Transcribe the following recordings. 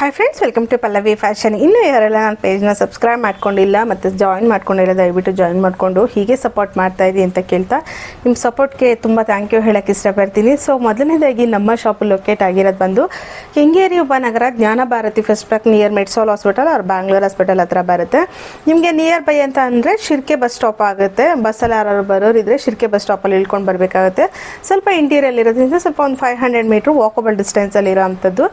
Hi friends welcome to Pallavi fashion ಇನ್ನೂ ಯಾರೆಲ್ಲ ನನ್ನ ಪೇಜ್ನ ಸಬ್ಸ್ಕ್ರೈಬ್ ಮಾಡ್ಕೊಂಡಿಲ್ಲ ಮತ್ತು ಜಾಯಿನ್ ಮಾಡ್ಕೊಂಡಿಲ್ಲ, ದಯವಿಟ್ಟು ಜಾಯಿನ್ ಮಾಡಿಕೊಂಡು ಹೀಗೆ ಸಪೋರ್ಟ್ ಮಾಡ್ತಾ ಇದ್ದೀನಿ ಅಂತ ಕೇಳ್ತಾ ನಿಮ್ಮ ಸಪೋರ್ಟ್ಗೆ ತುಂಬ ಥ್ಯಾಂಕ್ ಯು ಹೇಳೋಕ್ಕೆ ಇಷ್ಟಪಡ್ತೀನಿ. ಸೊ ಮೊದಲನೇದಾಗಿ ನಮ್ಮ ಶಾಪ್ ಲೊಕೇಟ್ ಆಗಿರೋದು ಬಂದು Kengeri Upanagara Jnana Bharathi first pack near Medsol hospital ಅವ್ರ ಬ್ಯಾಂಗ್ಳೂರ್ ಹಾಸ್ಪಿಟಲ್ ಹತ್ರ ಬರುತ್ತೆ. ನಿಮಗೆ ನಿಯರ್ ಬೈ ಅಂತ ಅಂದರೆ ಶಿರ್ಕೆ ಬಸ್ ಸ್ಟಾಪ್ ಆಗುತ್ತೆ. ಬಸ್ಸಲ್ಲಿ ಯಾರು ಬರೋರು ಇದ್ರೆ ಶಿರ್ಕೆ ಬಸ್ ಸ್ಟಾಪಲ್ಲಿ ಇಳ್ಕೊಂಡು ಬರಬೇಕಾಗುತ್ತೆ. ಸ್ವಲ್ಪ ಇಂಟೀರಿಯಲ್ ಇರೋದ್ರಿಂದ ಸ್ವಲ್ಪ ಒಂದು ಫೈವ್ ಹಂಡ್ರೆಡ್ ಮೀಟ್ರ್ ವಾಕಬಲ್ ಡಿಸ್ಟೆನ್ಸಲ್ಲಿ ಇರೋ ಅಂಥದ್ದು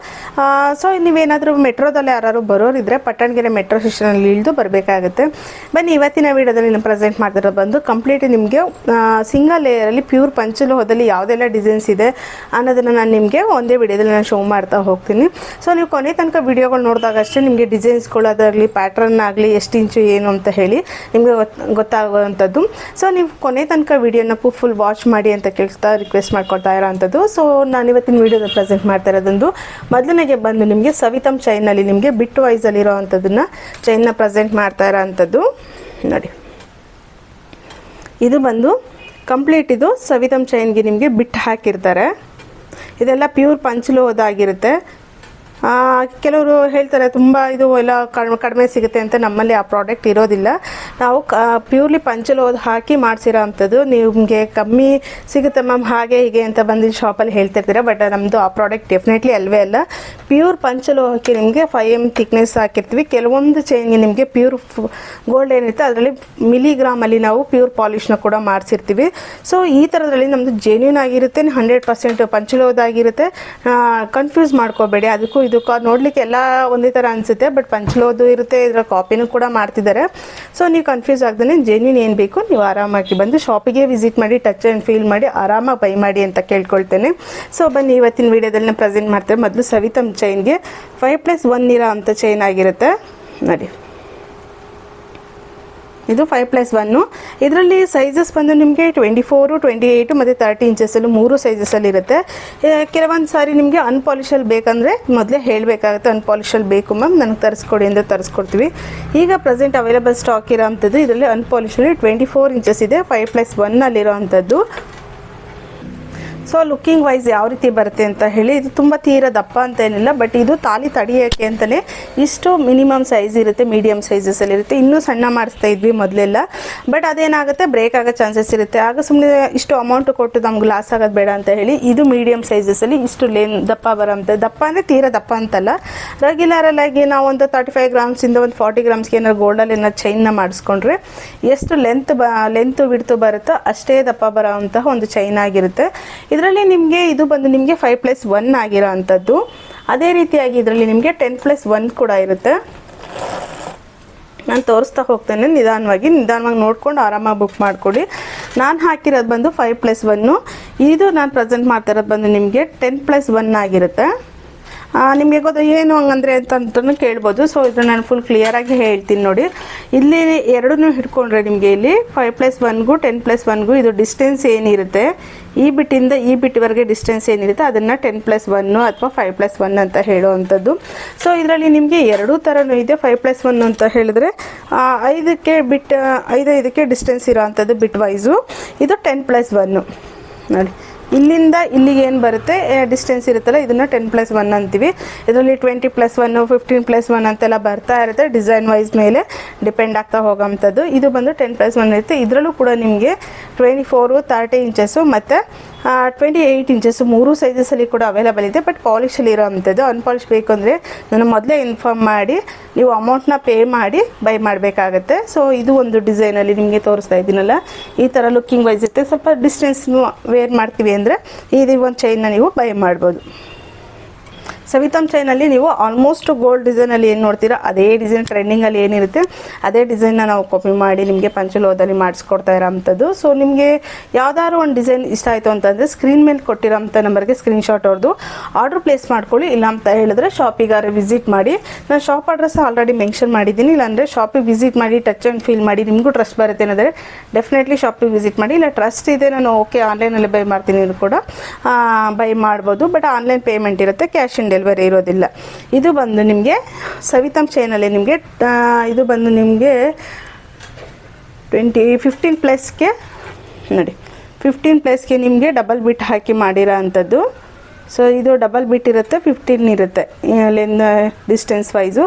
ಸೊ ನೀವೇನಾದರೂ ಮೆಟ್ರೋದಲ್ಲಿ ಯಾರಾದ್ರು ಬರೋರಿದ್ರೆ ಪಟ್ಟಣಗೆರೆ ಮೆಟ್ರೋ ಸ್ಟೇಷನಲ್ಲಿ ಇಳಿದು ಬರಬೇಕಾಗುತ್ತೆ. ಬನ್ನಿ, ಇವತ್ತಿನ ವೀಡಿಯೋದಲ್ಲಿ ನಾನು ಪ್ರೆಸೆಂಟ್ ಮಾಡ್ತಿರೋ ಬಂದು ಕಂಪ್ಲೀಟ್ ನಿಮಗೆ ಸಿಂಗಲ್ ಲೇಯರಲ್ಲಿ ಪ್ಯೂರ್ ಪಂಚಲು ಹೋದಲ್ಲಿ ಯಾವುದೆಲ್ಲ ಡಿಸೈನ್ಸ್ ಇದೆ ಅನ್ನೋದನ್ನು ನಾನು ನಿಮಗೆ ಒಂದೇ ವಿಡಿಯೋದಲ್ಲಿ ನಾನು ಶೋ ಮಾಡ್ತಾ ಹೋಗ್ತೀನಿ. ಸೊ ನೀವು ಕೊನೆ ತನಕ ವಿಡಿಯೋಗಳು ನೋಡಿದಾಗ ಅಷ್ಟೇ ನಿಮಗೆ ಡಿಸೈನ್ಸ್ಗಳು ಅದಾಗಲಿ ಪ್ಯಾಟ್ರನ್ ಆಗಲಿ, ಎಷ್ಟು ಇಂಚು ಏನು ಅಂತ ಹೇಳಿ ನಿಮಗೆ ಗೊತ್ತಾಗುವಂಥದ್ದು. ಸೊ ನೀವು ಕೊನೆ ತನಕ ವಿಡಿಯೋನ ಫುಲ್ ವಾಚ್ ಮಾಡಿ ಅಂತ ಕೇಳ್ತಾ ರಿಕ್ವೆಸ್ಟ್ ಮಾಡ್ಕೊಳ್ತಾ ಇರೋ ಅಂಥದ್ದು ಸೊ ನಾನು ಇವತ್ತಿನ ವೀಡಿಯೋದಲ್ಲಿ ಪ್ರೆಸೆಂಟ್ ಮಾಡ್ತಾ ಇರೋದೊಂದು ಮೊದಲನೇಗೆ ಬಂದು ನಿಮಗೆ ಸವಿತಮ್ ಚೈನಲ್ಲಿ ನಿಮಗೆ ಬಿಟ್ ಅಲ್ಲಿ ಇರೋ ಚೈನ್ ಚೈನ್ನ ಪ್ರೆಸೆಂಟ್ ಮಾಡ್ತಾ ಇರೋ ಅಂಥದ್ದು ನೋಡಿ. ಇದು ಬಂದು ಕಂಪ್ಲೀಟ್ ಇದು ಸವಿತಮ್ ಚೈನ್ಗೆ ನಿಮಗೆ ಬಿಟ್ಟು ಹಾಕಿರ್ತಾರೆ. ಇದೆಲ್ಲ ಪ್ಯೂರ್ ಪಂಚಲೋದಾಗಿರುತ್ತೆ ಕೆಲವರು ಹೇಳ್ತಾರೆ, ತುಂಬ ಇದು ಎಲ್ಲ ಕಡಿಮೆ ಸಿಗುತ್ತೆ ಅಂತ ನಮ್ಮಲ್ಲಿ ಆ ಪ್ರಾಡಕ್ಟ್ ಇರೋದಿಲ್ಲ. ನಾವು ಕ ಪ್ಯೂರ್ಲಿ ಪಂಚಲೋಹದ ಹಾಕಿ ಮಾಡಿಸಿರೋ ಅಂಥದ್ದು. ನಿಮಗೆ ಕಮ್ಮಿ ಸಿಗುತ್ತೆ ಮ್ಯಾಮ್, ಹಾಗೆ ಹೀಗೆ ಅಂತ ಬಂದು ಶಾಪಲ್ಲಿ ಹೇಳ್ತಿರ್ತೀರ ಬಟ್ ನಮ್ಮದು ಆ ಪ್ರಾಡಕ್ಟ್ ಡೆಫಿನೆಟ್ಲಿ ಅಲ್ವೇ ಅಲ್ಲ. ಪ್ಯೂರ್ ಪಂಚಲೋಹಕ್ಕೆ ನಿಮಗೆ ಫೈವ್ ಎಂ ಥಿಕ್ನೆಸ್ ಹಾಕಿರ್ತೀವಿ. ಕೆಲವೊಂದು ಚೈನ್ಗೆ ನಿಮಗೆ ಪ್ಯೂರ್ ಗೋಲ್ಡ್ ಏನಿರುತ್ತೆ, ಅದರಲ್ಲಿ ಮಿಲಿಗ್ರಾಮಲ್ಲಿ ನಾವು ಪ್ಯೂರ್ ಪಾಲಿಶ್ನ ಕೂಡ ಮಾಡಿಸಿರ್ತೀವಿ. ಸೊ ಈ ಥರದ್ರಲ್ಲಿ ನಮ್ಮದು ಜೆನ್ಯೂನ್ ಆಗಿರುತ್ತೆ, ಹಂಡ್ರೆಡ್ ಪರ್ಸೆಂಟ್ ಪಂಚಲೋಹದಾಗಿರುತ್ತೆ. ಕನ್ಫ್ಯೂಸ್ ಮಾಡ್ಕೋಬೇಡಿ, ಅದಕ್ಕೂ ಇದಕ್ಕೂ ನೋಡಲಿಕ್ಕೆ ಎಲ್ಲ ಒಂದೇ ಥರ ಅನಿಸುತ್ತೆ ಬಟ್ ಪಂಚಲೋದು ಇರುತ್ತೆ ಇದರ ಕಾಪಿನೂ ಕೂಡ ಮಾಡ್ತಿದ್ದಾರೆ. ಸೊ ನೀವು ಕನ್ಫ್ಯೂಸ್ ಆಗ್ದೇ ಜೆನ್ಯೂನ್ ಏನು ಬೇಕು, ನೀವು ಆರಾಮಾಗಿ ಬಂದು ಶಾಪಿಗೆ ವಿಸಿಟ್ ಮಾಡಿ ಟಚ್ ಅಂಡ್ ಫೀಲ್ ಮಾಡಿ ಆರಾಮಾಗಿ ಬೈ ಮಾಡಿ ಅಂತ ಕೇಳ್ಕೊಳ್ತೇನೆ. ಸೊ ಬನ್ನಿ, ಇವತ್ತಿನ ವೀಡಿಯೋದಲ್ಲಿ ಪ್ರೆಸೆಂಟ್ ಮಾಡ್ತೇವೆ ಮೊದಲು ಸವಿತಮ್ ಚೈನ್ಗೆ ಫೈವ್ ಪ್ಲಸ್ ಒನ್ ಇರೋ ಅಂತ ಚೈನ್ ಆಗಿರುತ್ತೆ. ನೋಡಿ. ಇದು ಫೈವ್ ಪ್ಲಸ್ ಒನ್ನು ಇದರಲ್ಲಿ ಸೈಜಸ್ ಬಂದು ನಿಮಗೆ ಟ್ವೆಂಟಿ ಫೋರು ಟ್ವೆಂಟಿ ಏಯ್ಟು ಮತ್ತು ತರ್ಟಿ ಇಂಚಸಲ್ಲಿ ಮೂರು ಸೈಜಸಲ್ಲಿ ಇರುತ್ತೆ. ಕೆಲವೊಂದು ಸಾರಿ ನಿಮಗೆ ಅನ್ಪಾಲಿಷಲ್ಲಿ ಬೇಕಂದರೆ ಮೊದಲೇ ಹೇಳಬೇಕಾಗುತ್ತೆ ಅನ್ಪಾಲಿಷಲ್ಲಿ ಬೇಕು ಮ್ಯಾಮ್ ನನಗೆ ತರಿಸ್ಕೊಡಿ ಅಂದರೆ ತರಿಸ್ಕೊಡ್ತೀವಿ. ಈಗ ಪ್ರೆಸೆಂಟ್ ಅವೈಲೇಬಲ್ ಸ್ಟಾಕ್ ಇರೋ ಅಂಥದ್ದು, ಇದರಲ್ಲಿ ಅನ್ಪಾಲಿಷಲ್ಲಿ ಟ್ವೆಂಟಿ ಫೋರ್ ಇಂಚಸ್ ಇದೆ ಫೈವ್ ಪ್ಲಸ್ ಒನ್ನಲ್ಲಿರೋ ಅಂಥದ್ದು. ಸೊ ಲುಕ್ಕಿಂಗ್ ವೈಸ್ ಯಾವ ರೀತಿ ಬರುತ್ತೆ ಅಂತ ಹೇಳಿ, ಇದು ತುಂಬ ತೀರ ದಪ್ಪ ಅಂತ ಏನಿಲ್ಲ ಬಟ್ ಇದು ತಾಲಿ ತಡಿಯೋಕ್ಕೆ ಅಂತಲೇ ಇಷ್ಟು ಮಿನಿಮಮ್ ಸೈಜ್ ಇರುತ್ತೆ ಮೀಡಿಯಮ್ ಸೈಜಸ್ಸಲ್ಲಿ ಇರುತ್ತೆ. ಇನ್ನೂ ಸಣ್ಣ ಮಾಡಿಸ್ತಾ ಇದ್ವಿ ಮೊದಲೆಲ್ಲ ಬಟ್ ಅದೇನಾಗುತ್ತೆ ಬ್ರೇಕ್ ಆಗೋ ಚಾನ್ಸಸ್ ಇರುತ್ತೆ. ಆಗ ಸುಮ್ಮನೆ ಇಷ್ಟು ಅಮೌಂಟ್ ಕೊಟ್ಟು ನಮ್ಗೆ ಲಾಸ್ ಆಗೋದು ಬೇಡ ಅಂತ ಹೇಳಿ, ಇದು ಮೀಡಿಯಮ್ ಸೈಜಸ್ಸಲ್ಲಿ ಇಷ್ಟು ಲೇನ್ ದಪ್ಪ ಬರೋಂಥ ದಪ್ಪ ಅಂದರೆ ತೀರ ದಪ್ಪ ಅಂತಲ್ಲ. ರೆಗ್ಯುಲರಲ್ಲಾಗಿ ನಾವು ಒಂದು ತರ್ಟಿ ಫೈವ್ ಗ್ರಾಮ್ಸಿಂದ ಒಂದು ಫಾರ್ಟಿ ಗ್ರಾಮ್ಸ್ಗೆ ಏನಾದ್ರು ಗೋಲ್ಡಲ್ಲಿ ಏನಾದ್ರು ಚೈನ್ನ ಮಾಡಿಸ್ಕೊಂಡ್ರೆ, ಎಷ್ಟು ಲೆಂತ್ ಬ ಲೆಂತ್ ಬಿಡ್ತು ಬರುತ್ತೋ ಅಷ್ಟೇ ದಪ್ಪ ಬರೋ ಅಂತಹ ಒಂದು ಚೈನ್ ಆಗಿರುತ್ತೆ. ಇದರಲ್ಲಿ ನಿಮಗೆ ಇದು ಬಂದು ನಿಮಗೆ ಫೈವ್ ಪ್ಲಸ್ ಒನ್ ಆಗಿರೋ ಅಂಥದ್ದು ಅದೇ ರೀತಿಯಾಗಿ ಇದರಲ್ಲಿ ನಿಮಗೆ ಟೆನ್ ಪ್ಲಸ್ ಒನ್ ಕೂಡ ಇರುತ್ತೆ. ನಾನು ತೋರಿಸ್ತಾ ಹೋಗ್ತೇನೆ, ನಿಧಾನವಾಗಿ ನಿಧಾನವಾಗಿ ನೋಡ್ಕೊಂಡು ಆರಾಮಾಗಿ ಬುಕ್ ಮಾಡಿಕೊಡಿ. ನಾನು ಹಾಕಿರೋದು ಬಂದು ಫೈವ್ ಪ್ಲಸ್ ಒನ್ನು ಇದು ನಾನು ಪ್ರೆಸೆಂಟ್ ಮಾಡ್ತಾ ಇರೋದು ಬಂದು ನಿಮಗೆ ಟೆನ್ ಪ್ಲಸ್ ಒನ್ ಆಗಿರುತ್ತೆ. ನಿಮಗೆ ಗೊತ್ತು ಏನು ಹಂಗಂದ್ರೆ ಅಂತಂತೂ ಕೇಳ್ಬೋದು. ಸೊ ಇದು ನಾನು ಫುಲ್ ಕ್ಲಿಯರಾಗಿ ಹೇಳ್ತೀನಿ ನೋಡಿ. ಇಲ್ಲಿ ಎರಡನ್ನೂ ಹಿಡ್ಕೊಂಡ್ರೆ ನಿಮಗೆ ಇಲ್ಲಿ ಫೈವ್ ಪ್ಲಸ್ ಒನ್ಗೂ ಟೆನ್ ಪ್ಲಸ್ ಒನ್ಗೂ ಇದು ಡಿಸ್ಟೆನ್ಸ್ ಏನಿರುತ್ತೆ? ಈ ಬಿಟ್ಟಿಂದ ಈ ಬಿಟ್ಟಿವರೆಗೆ ಡಿಸ್ಟೆನ್ಸ್ ಏನಿರುತ್ತೆ? ಅದನ್ನು ಟೆನ್ ಪ್ಲಸ್ ಒನ್ನು ಅಥವಾ ಫೈವ್ ಪ್ಲಸ್ ಒನ್ ಅಂತ ಹೇಳುವಂಥದ್ದು. ಸೊ ಇದರಲ್ಲಿ ನಿಮಗೆ ಎರಡೂ ಥರನೂ ಇದೆ. ಫೈವ್ ಪ್ಲಸ್ ಒನ್ ಅಂತ ಹೇಳಿದ್ರೆ ಐದಕ್ಕೆ ಬಿಟ್ ಐದೈದಕ್ಕೆ ಡಿಸ್ಟೆನ್ಸ್ ಇರೋ ಅಂಥದ್ದು ಬಿಟ್ ವೈಸು ಇದು ಟೆನ್ ಪ್ಲಸ್ ಒನ್ನು ನೋಡಿ. ಇಲ್ಲಿಂದ ಇಲ್ಲಿಗೆ ಏನು ಬರುತ್ತೆ? ಡಿಸ್ಟೆನ್ಸ್ ಇರುತ್ತಲ್ಲ, ಇದನ್ನು ಟೆನ್ ಪ್ಲಸ್ ಒನ್ ಅಂತೀವಿ. ಇದರಲ್ಲಿ twenty plus one fifteen plus one ಅಂತೆಲ್ಲ ಬರ್ತಾ ಇರುತ್ತೆ ಡಿಸೈನ್ ವೈಸ್ ಮೇಲೆ ಡಿಪೆಂಡ್ ಆಗ್ತಾ ಹೋಗೋಂಥದ್ದು. ಇದು ಬಂದು ಟೆನ್ ಪ್ಲಸ್ ಒನ್ ಇರುತ್ತೆ. ಇದರಲ್ಲೂ ಕೂಡ ನಿಮಗೆ ಟ್ವೆಂಟಿ ಫೋರು ತರ್ಟಿ ಇಂಚಸ್ಸು ಮತ್ತು ಟ್ವೆಂಟಿ ಏಯ್ಟ್ ಇಂಚಸ್ ಮೂರು ಸೈಜಸಲ್ಲಿ ಕೂಡ ಅವೈಲೇಬಲ್ ಇದೆ ಬಟ್ ಪಾಲಿಶಲ್ಲಿ ಇರೋ ಅಂಥದ್ದು ಅನ್ಪಾಲಿಶ್ ಬೇಕು ಅಂದರೆ ನಾನು ಮೊದಲೇ ಇನ್ಫಾರ್ಮ್ ಮಾಡಿ, ನೀವು ಅಮೌಂಟ್ನ ಪೇ ಮಾಡಿ ಬೈ ಮಾಡಬೇಕಾಗತ್ತೆ. ಸೊ ಇದು ಒಂದು ಡಿಸೈನಲ್ಲಿ ನಿಮಗೆ ತೋರಿಸ್ತಾ ಇದ್ದೀನಲ್ಲ. ಈ ಥರ ಲುಕ್ಕಿಂಗ್ ವೈಸ್ ಇರುತ್ತೆ. ಸ್ವಲ್ಪ ಡಿಸ್ಟೆನ್ಸ್ ವೇರ್ ಮಾಡ್ತೀವಿ ಅಂದರೆ ಇದು ಒಂದು ಚೈನ್ನ ನೀವು ಬೈ ಮಾಡ್ಬೋದು. ಸವಿತಮ್ ನೀವು ಆಲ್ಮೋಸ್ಟ್ ಗೋಲ್ಡ್ ಡಿಸೈನಲ್ಲಿ ಏನು ನೋಡ್ತೀರಾ, ಅದೇ ಡಿಸೈನ್ ಟ್ರೆಂಡಿಂಗಲ್ಲಿ ಏನಿರುತ್ತೆ, ಅದೇ ಡಿಸೈನ್ನ ನಾವು ಕಾಪಿ ಮಾಡಿ ನಿಮಗೆ ಪಂಚಲೋದಲ್ಲಿ ಮಾಡಿಸ್ಕೊಡ್ತಾ ಇರೋಂಥದ್ದು. ಸೊ ನಿಮಗೆ ಯಾವ್ದಾದ್ರು ಒಂದು ಡಿಸೈನ್ ಇಷ್ಟ ಆಯಿತು ಅಂತಂದರೆ ಸ್ಕ್ರೀನ್ ಮೇಲೆ ಕೊಟ್ಟಿರೋಂಥ ನಂಬರ್ಗೆ ಸ್ಕ್ರೀನ್ಶಾಟ್ ಅವ್ರದ್ದು ಆರ್ಡರ್ ಪ್ಲೇಸ್ ಮಾಡ್ಕೊಳ್ಳಿ. ಇಲ್ಲ ಅಂತ ಹೇಳಿದ್ರೆ ಶಾಪಿಗಾರೆ ವಿಸಿಟ್ ಮಾಡಿ. ನಾನು ಶಾಪ್ ಅಡ್ರೆಸ್ ಆಲ್ರೆಡಿ ಮೆನ್ಷನ್ ಮಾಡಿದ್ದೀನಿ. ಇಲ್ಲಾಂದರೆ ಶಾಪಿಗೆ ವಿಸಿಟ್ ಮಾಡಿ ಟಚ್ ಆ್ಯಂಡ್ ಫೀಲ್ ಮಾಡಿ, ನಿಮಗೂ ಟ್ರಸ್ಟ್ ಬರುತ್ತೆ ಅನ್ನೋದ್ರೆ ಡೆಫಿನೆಟ್ಲಿ ಶಾಪಿಗೆ ವಿಸಿಟ್ ಮಾಡಿ. ಇಲ್ಲ ಟ್ರಸ್ಟ್ ಇದೆ, ನಾನು ಓಕೆ ಆನ್ಲೈನಲ್ಲಿ ಬೈ ಮಾಡ್ತೀನಿ ಕೂಡ ಬೈ ಮಾಡ್ಬೋದು. ಬಟ್ ಆನ್ಲೈನ್ ಪೇಮೆಂಟ್ ಇರುತ್ತೆ ಕ್ಯಾಶ್ ಆನ್ ಡೆಲಿವರಿ ಇರೋದಿಲ್ಲ. ಇದು ಬಂದು ನಿಮಗೆ ಸವಿತಮ್ ಚೈನಲ್ಲಿ ನಿಮಗೆ ಇದು ಬಂದು ನಿಮಗೆ ಟ್ವೆಂಟಿ ಫಿಫ್ಟೀನ್ ಪ್ಲಸ್ಗೆ ನೋಡಿ ಫಿಫ್ಟೀನ್ ಪ್ಲಸ್ಗೆ ನಿಮಗೆ ಡಬಲ್ ಬಿಟ್ ಹಾಕಿ ಮಾಡಿರೋ ಅಂಥದ್ದು. ಸೊ ಇದು ಡಬಲ್ ಬಿಟ್ ಇರುತ್ತೆ ಫಿಫ್ಟೀನ್ ಇರುತ್ತೆ. ಲೆಂತ್ ಡಿಸ್ಟೆನ್ಸ್ ವೈಸು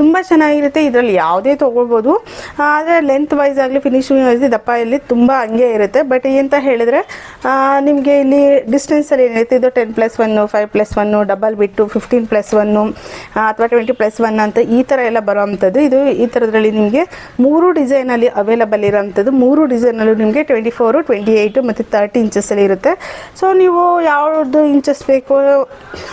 ತುಂಬ ಚೆನ್ನಾಗಿರುತ್ತೆ, ಇದರಲ್ಲಿ ಯಾವುದೇ ತೊಗೊಳ್ಬೋದು. ಆದರೆ ಲೆಂತ್ ವೈಸ್ ಆಗಲಿ ಫಿನಿಶಿಂಗ್ ವೈಸ್ ದಪ್ಪ ಇಲ್ಲಿ ತುಂಬ ಹಂಗೆ ಇರುತ್ತೆ. ಬಟ್ ಎಂತ ಹೇಳಿದ್ರೆ ನಿಮಗೆ ಇಲ್ಲಿ ಡಿಸ್ಟೆನ್ಸಲ್ಲಿ ಏನಿರುತ್ತೆ, ಇದು ten plus one five plus one double ಬಿಟ್ಟು ಫಿಫ್ಟೀನ್ ಪ್ಲಸ್ ಒನ್ನು ಅಥವಾ ಟ್ವೆಂಟಿ ಪ್ಲಸ್ ಒನ್ ಅಂತ ಈ ಥರ ಎಲ್ಲ ಬರೋವಂಥದ್ದು. ಇದು ಈ ಥರದ್ರಲ್ಲಿ ನಿಮಗೆ ಮೂರು ಡಿಸೈನಲ್ಲಿ ಅವೈಲಬಲ್ ಇರೋವಂಥದ್ದು. ಮೂರು ಡಿಸೈನಲ್ಲೂ ನಿಮಗೆ ಟ್ವೆಂಟಿ ಫೋರು ಟ್ವೆಂಟಿ ಏಯ್ಟು ಮತ್ತು ತರ್ಟಿ ಇಂಚಸ್ಸಲ್ಲಿ ಇರುತ್ತೆ. ಸೊ ನೀವು ಯಾವ್ದು ಇಂಚಸ್ ಬೇಕು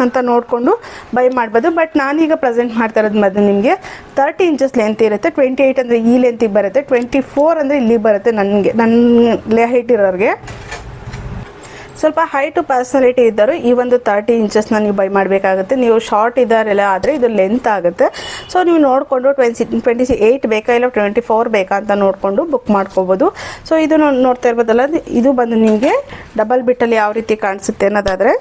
ಅಂತ ನೋಡಿಕೊಂಡು ಬೈ ಮಾಡ್ಬೋದು. ಬಟ್ ನಾನೀಗ ಪ್ರೆಸೆಂಟ್ ಮಾಡ್ತಾ ಇರೋದು ಮೊದಲು ನಿಮಗೆ ತರ್ಟಿ ಇಂಚಸ್ ಲೆಂತ್ ಇರುತ್ತೆ ಟ್ವೆಂಟಿ ಏಯ್ಟ್ ಅಂದರೆ ಈ ಲೆಂತಿಗೆ ಬರುತ್ತೆ ಟ್ವೆಂಟಿ ಫೋರ್ ಅಂದರೆ ಇಲ್ಲಿ ಬರುತ್ತೆ ನನಗೆ ನನ್ನ ಹೈಟ್ ಇರೋರಿಗೆ. ಸ್ವಲ್ಪ ಹೈಟು ಪರ್ಸನಾಲಿಟಿ ಇದ್ದರು ಈ ಒಂದು ತರ್ಟಿ ಇಂಚಸ್ನ ನೀವು ಬೈ ಮಾಡಬೇಕಾಗುತ್ತೆ. ನೀವು ಶಾರ್ಟ್ ಇದ್ದಾರೆಲ್ಲ ಆದರೆ ಇದು ಲೆಂತ್ ಆಗುತ್ತೆ. ಸೊ ನೀವು ನೋಡಿಕೊಂಡು ಟ್ವೆಂಟಿ ಟ್ವೆಂಟಿ ಏಯ್ಟ್ ಬೇಕಾ ಇಲ್ಲ ಟ್ವೆಂಟಿ ಫೋರ್ ಬೇಕಾ ಅಂತ ನೋಡಿಕೊಂಡು ಬುಕ್ ಮಾಡ್ಕೋಬೋದು. ಸೊ ಇದು ನೋಡ್ತಾ ಇರ್ಬೋದಲ್ಲ, ಇದು ಬಂದು ನಿಮಗೆ ಡಬಲ್ ಬಿಟ್ಟಲ್ಲಿ ಯಾವ ರೀತಿ ಕಾಣಿಸುತ್ತೆ ಅನ್ನೋದಾದರೆ.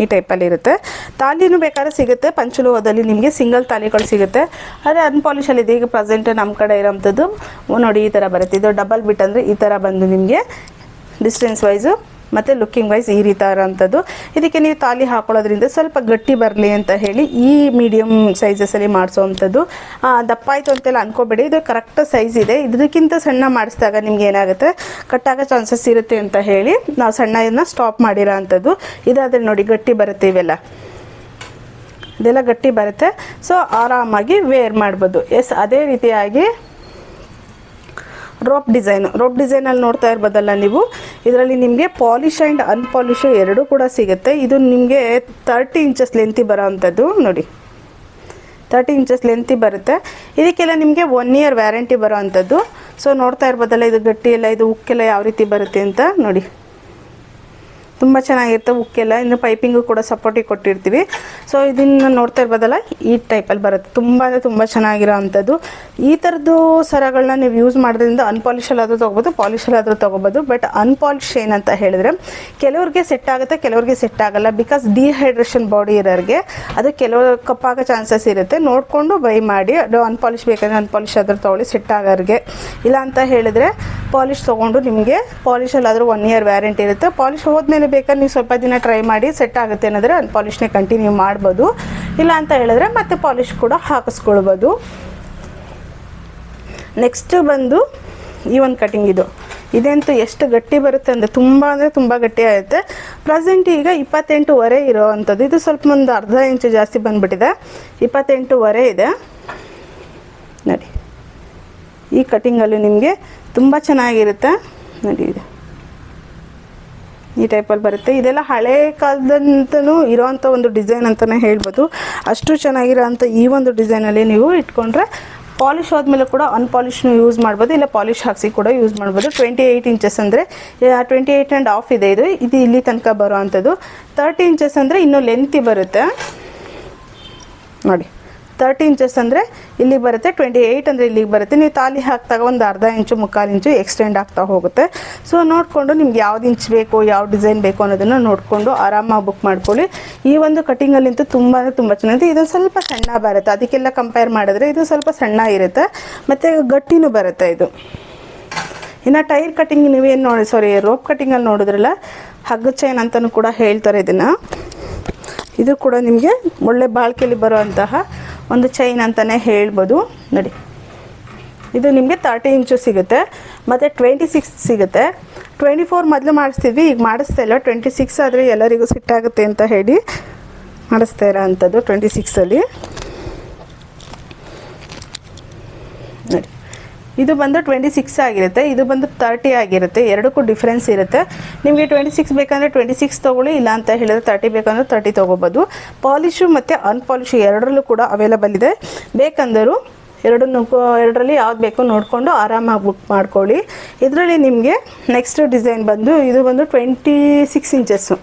ಈ ಟೈಪಲ್ಲಿ ಇರುತ್ತೆ. ತಾಲಿನೂ ಬೇಕಾದ್ರೆ ಸಿಗುತ್ತೆ. ಪಂಚಲೋಹದಲ್ಲಿ ನಿಮಗೆ ಸಿಂಗಲ್ ತಾಲಿಗಳು ಸಿಗುತ್ತೆ. ಆದರೆ ಅನ್ಪಾಲಿಶಲ್ಲಿ ಇದೆ. ಈಗ ಪ್ರೆಸೆಂಟ್ ನಮ್ಮ ಕಡೆ ಇರೋಂಥದ್ದು. ನೋಡಿ, ಈ ಥರ ಬರುತ್ತೆ. ಇದು ಡಬಲ್ ಬಿಟ್ ಅಂದರೆ ಈ ಥರ ಬಂದು ನಿಮಗೆ ಡಿಸ್ಟೆನ್ಸ್ ವೈಸು ಮತ್ತು ಲುಕ್ಕಿಂಗ್ ವೈಸ್ ಈ ರೀತಿ ಇರೋಂಥದ್ದು ಇದಕ್ಕೆ ನೀವು ತಾಲಿ ಹಾಕೊಳ್ಳೋದ್ರಿಂದ ಸ್ವಲ್ಪ ಗಟ್ಟಿ ಬರಲಿ ಅಂತ ಹೇಳಿ ಈ ಮೀಡಿಯಮ್ ಸೈಜಸಲ್ಲಿ ಮಾಡಿಸೋವಂಥದ್ದು. ದಪ್ಪ ಆಯಿತು ಅಂತೆಲ್ಲ ಅನ್ಕೋಬೇಡಿ. ಇದು ಕರೆಕ್ಟ್ ಸೈಜ್ ಇದೆ. ಇದಕ್ಕಿಂತ ಸಣ್ಣ ಮಾಡಿಸಿದಾಗ ನಿಮ್ಗೆ ಏನಾಗುತ್ತೆ? ಕಟ್ಟಾಗೋ ಚಾನ್ಸಸ್ ಇರುತ್ತೆ ಅಂತ ಹೇಳಿ ನಾವು ಸಣ್ಣ ಇದನ್ನ ಸ್ಟಾಪ್ ಮಾಡಿರೋ ಅಂಥದ್ದು ಇದಾದರೆ ನೋಡಿ ಗಟ್ಟಿ ಬರುತ್ತೆ ಇವೆಲ್ಲ. ಇದೆಲ್ಲ ಗಟ್ಟಿ ಬರುತ್ತೆ. ಸೊ ಆರಾಮಾಗಿ ವೇರ್ ಮಾಡ್ಬೋದು. ಎಸ್ ಅದೇ ರೀತಿಯಾಗಿ ರೋಪ್ ಡಿಸೈನ್. ರೋಪ್ ಡಿಸೈನಲ್ಲಿ ನೋಡ್ತಾ ಇರ್ಬೋದಲ್ಲ ನೀವು? ಇದರಲ್ಲಿ ನಿಮಗೆ ಪಾಲಿಶ್ ಆ್ಯಂಡ್ ಅನ್ಪಾಲಿಶ್ ಎರಡೂ ಕೂಡ ಸಿಗುತ್ತೆ. ಇದು ನಿಮಗೆ ತರ್ಟಿ ಇಂಚಸ್ ಲೆಂತಿ ಬರೋ ಅಂಥದ್ದು ನೋಡಿ. ತರ್ಟಿ ಇಂಚಸ್ ಲೆಂತಿ ಬರುತ್ತೆ. ಇದಕ್ಕೆಲ್ಲ ನಿಮಗೆ ಒನ್ ಇಯರ್ ವ್ಯಾರಂಟಿ ಬರೋ ಅಂಥದ್ದು ಸೊ ನೋಡ್ತಾ ಇರ್ಬೋದಲ್ಲ, ಇದು ಗಟ್ಟಿ ಎಲ್ಲ ಇದು ಉಕ್ಕೆಲ್ಲ ಯಾವ ರೀತಿ ಬರುತ್ತೆ ಅಂತ ನೋಡಿ. ತುಂಬ ಚೆನ್ನಾಗಿರುತ್ತೆ ಉಕ್ಕೆಲ್ಲ. ಇನ್ನು ಪೈಪಿಂಗು ಕೂಡ ಸಪೋರ್ಟಿಗೆ ಕೊಟ್ಟಿರ್ತೀವಿ. ಸೊ ಇದನ್ನು ನೋಡ್ತಾ ಇರ್ಬೋದಲ್ಲ, ಈ ಟೈಪಲ್ಲಿ ಬರುತ್ತೆ. ತುಂಬ ಅಂದರೆ ತುಂಬ ಚೆನ್ನಾಗಿರೋ ಅಂಥದ್ದು ಈ ಥರದ್ದು ಸರಗಳನ್ನ ನೀವು ಯೂಸ್ ಮಾಡೋದ್ರಿಂದ ಅನ್ಪಾಲಿಶಲ್ಲಾದರೂ ತೊಗೋಬೋದು ಪಾಲಿಶಲ್ಲಾದರೂ ತೊಗೋಬೋದು. ಬಟ್ ಅನ್ಪಾಲಿಶ್ ಏನಂತ ಹೇಳಿದ್ರೆ, ಕೆಲವ್ರಿಗೆ ಸೆಟ್ ಆಗುತ್ತೆ, ಕೆಲವ್ರಿಗೆ ಸೆಟ್ ಆಗಲ್ಲ. ಬಿಕಾಸ್ ಡಿಹೈಡ್ರೇಷನ್ ಬಾಡಿ ಇರೋರಿಗೆ ಅದು ಕೆಲವರು ಕಪ್ಪಾಗೋ ಚಾನ್ಸಸ್ ಇರುತ್ತೆ. ನೋಡಿಕೊಂಡು ಬೈ ಮಾಡಿ, ಅದು ಅನ್ಪಾಲಿಷ್ ಬೇಕಂದ್ರೆ ಅನ್ಪಾಲಿಷ್ ಆದರೂ ತೊಗೊಳ್ಳಿ ಸೆಟ್ ಆಗೋರಿಗೆ ಇಲ್ಲ ಅಂತ ಹೇಳಿದ್ರೆ ಪಾಲಿಷ್ ತೊಗೊಂಡು ನಿಮಗೆ ಪಾಲಿಶಲ್ಲಾದರೂ ಒನ್ ಇಯರ್ ವ್ಯಾರಂಟಿ ಇರುತ್ತೆ. ಪಾಲಿಶ್ ಹೋದ್ಮೇಲೆ ಬೇಕಾದ್ರೆ ನೀವು ಸ್ವಲ್ಪ ದಿನ ಟ್ರೈ ಮಾಡಿ ಸೆಟ್ ಆಗುತ್ತೆ ಅನ್ನೋದ್ರೆ ಅನ್ಪಾಲಿಶ್ನೇ ಕಂಟಿನ್ಯೂ ಮಾಡ್ಬೋದು. ಇಲ್ಲ ಅಂತ ಹೇಳಿದ್ರೆ ಮತ್ತೆ ಪಾಲಿಶ್ ಕೂಡ ಹಾಕಿಸ್ಕೊಳ್ಬೋದು. ನೆಕ್ಸ್ಟ್ ಬಂದು ಈ ಒಂದು ಕಟಿಂಗ್ ಇದು. ಇದಂತೂ ಎಷ್ಟು ಗಟ್ಟಿ ಬರುತ್ತೆ ಅಂದರೆ ತುಂಬ ಅಂದರೆ ತುಂಬ ಗಟ್ಟಿ ಆಗುತ್ತೆ. ಪ್ರೆಸೆಂಟ್ ಈಗ ಇಪ್ಪತ್ತೆಂಟುವರೆ ಇರೋ ಅಂಥದ್ದು. ಇದು ಸ್ವಲ್ಪ ಒಂದು ಅರ್ಧ ಇಂಚು ಜಾಸ್ತಿ ಬಂದ್ಬಿಟ್ಟಿದೆ. ಇಪ್ಪತ್ತೆಂಟುವರೆ ಇದೆ. ನೋಡಿ. ಈ ಕಟಿಂಗಲ್ಲಿ ನಿಮಗೆ ತುಂಬ ಚೆನ್ನಾಗಿರುತ್ತೆ. ನೋಡಿ ಇದು. ಈ ಟೈಪಲ್ಲಿ ಬರುತ್ತೆ. ಇದೆಲ್ಲ ಹಳೆ ಕಾಲದಂತನೂ ಇರೋವಂಥ ಒಂದು ಡಿಸೈನ್ ಅಂತಲೇ ಹೇಳ್ಬೋದು. ಅಷ್ಟು ಚೆನ್ನಾಗಿರೋ ಅಂಥ ಈ ಒಂದು ಡಿಸೈನಲ್ಲಿ ನೀವು ಇಟ್ಕೊಂಡ್ರೆ ಪಾಲಿಶ್ ಆದಮೇಲೆ ಕೂಡ ಅನ್ಪಾಲಿಶ್ನು ಯೂಸ್ ಮಾಡ್ಬೋದು, ಇಲ್ಲ ಪಾಲಿಶ್ ಹಾಕಿಸಿ ಕೂಡ ಯೂಸ್ ಮಾಡ್ಬೋದು. ಟ್ವೆಂಟಿ ಏಯ್ಟ್ ಇಂಚಸ್ ಅಂದರೆ ಟ್ವೆಂಟಿ ಏಯ್ಟ್ ಆ್ಯಂಡ್ ಆಫ್ ಇದೆ ಇದು. ಇದು ಇಲ್ಲಿ ತನಕ ಬರೋ ಅಂಥದ್ದು ತರ್ಟಿ ಇಂಚಸ್ ಅಂದರೆ ಇನ್ನೂ ಲೆಂತಿ ಬರುತ್ತೆ. ನೋಡಿ. ತರ್ಟಿ ಇಂಚಸ್ ಅಂದರೆ ಇಲ್ಲಿಗೆ ಬರುತ್ತೆ ಟ್ವೆಂಟಿ ಏಯ್ಟ್ ಅಂದರೆ ಇಲ್ಲಿಗೆ ಬರುತ್ತೆ. ನೀವು ತಾಲಿ ಹಾಕಿದಾಗ ಒಂದು ಅರ್ಧ ಇಂಚು, ಮುಕ್ಕಾಲು ಇಂಚು ಎಕ್ಸ್ಟೆಂಡ್ ಆಗ್ತಾ ಹೋಗುತ್ತೆ. ಸೊ ನೋಡಿಕೊಂಡು ನಿಮ್ಗೆ ಯಾವ್ದು ಇಂಚ್ ಬೇಕು, ಯಾವ ಡಿಸೈನ್ ಬೇಕು ಅನ್ನೋದನ್ನು ನೋಡಿಕೊಂಡು ಆರಾಮಾಗಿ ಬುಕ್ ಮಾಡ್ಕೊಳ್ಳಿ. ಈ ಒಂದು ಕಟಿಂಗಲ್ಲಿಂತೂ ತುಂಬ ಅಂದರೆ ತುಂಬ ಚೆನ್ನಾಗಿದೆ. ಇದು ಸ್ವಲ್ಪ ಸಣ್ಣ ಬರುತ್ತೆ. ಅದಕ್ಕೆಲ್ಲ ಕಂಪೇರ್ ಮಾಡಿದ್ರೆ ಇದು ಸ್ವಲ್ಪ ಸಣ್ಣ ಇರುತ್ತೆ. ಮತ್ತು ಗಟ್ಟಿನೂ ಬರುತ್ತೆ ಇದು. ಇನ್ನು ಟೈರ್ ಕಟಿಂಗ್ ನೀವೇನು ನೋಡಿ ಸಾರಿ ರೋಪ್ ಕಟಿಂಗಲ್ಲಿ ನೋಡಿದ್ರಲ್ಲ, ಹಗ್ಗ ಚೈನ್ ಅಂತಲೂ ಕೂಡ ಹೇಳ್ತಾರೆ ಇದನ್ನು. ಇದು ಕೂಡ ನಿಮಗೆ ಒಳ್ಳೆ ಬಾಳ್ಕೆಯಲ್ಲಿ ಬರುವಂತಹ ಒಂದು ಚೈನ್ ಅಂತಲೇ ಹೇಳ್ಬೋದು. ನೋಡಿ. ಇದು ನಿಮಗೆ ತರ್ಟಿ ಇಂಚು ಸಿಗುತ್ತೆ. ಮತ್ತು ಟ್ವೆಂಟಿ ಸಿಕ್ಸ್ ಸಿಗುತ್ತೆ. ಟ್ವೆಂಟಿ ಫೋರ್ ಮೊದಲು ಮಾಡಿಸ್ತೀವಿ, ಈಗ ಮಾಡಿಸ್ತಾ ಇಲ್ಲ. ಟ್ವೆಂಟಿ ಸಿಕ್ಸ್ ಆದರೆ ಎಲ್ಲರಿಗೂ ಸಿಟ್ಟಾಗುತ್ತೆ ಅಂತ ಹೇಳಿ ಮಾಡಿಸ್ತಾ ಇರೋ ಅಂಥದ್ದು ಟ್ವೆಂಟಿ ಸಿಕ್ಸಲ್ಲಿ ನೋಡಿ ಇದು ಬಂದು ಟ್ವೆಂಟಿ ಸಿಕ್ಸ್ ಆಗಿರುತ್ತೆ, ಇದು ಬಂದು ತರ್ಟಿ ಆಗಿರುತ್ತೆ, ಎರಡಕ್ಕೂ ಡಿಫ್ರೆನ್ಸ್ ಇರುತ್ತೆ. ನಿಮಗೆ ಟ್ವೆಂಟಿ ಸಿಕ್ಸ್ ಬೇಕಂದರೆ ಟ್ವೆಂಟಿ ಸಿಕ್ಸ್ ತೊಗೊಳ್ಳಿ ಇಲ್ಲ ಅಂತ ಹೇಳಿದ್ರೆ ತರ್ಟಿ ಬೇಕಂದ್ರೆ ತರ್ಟಿ ತೊಗೋಬೋದು. ಪಾಲಿಶು ಮತ್ತು ಅನ್ಪಾಲಿಶು ಎರಡರಲ್ಲೂ ಕೂಡ ಅವೈಲಬಲ್ ಇದೆ. ಬೇಕಂದರೂ ಎರಡನ್ನು ಎರಡರಲ್ಲಿ ಯಾವ್ದು ಬೇಕು ನೋಡಿಕೊಂಡು ಆರಾಮಾಗಿ ಬುಕ್ ಮಾಡ್ಕೊಳ್ಳಿ. ಇದರಲ್ಲಿ ನಿಮಗೆ ನೆಕ್ಸ್ಟ್ ಡಿಸೈನ್ ಬಂದು, ಇದು ಬಂದು ಟ್ವೆಂಟಿ ಸಿಕ್ಸ್ ಇಂಚಸ್ಸು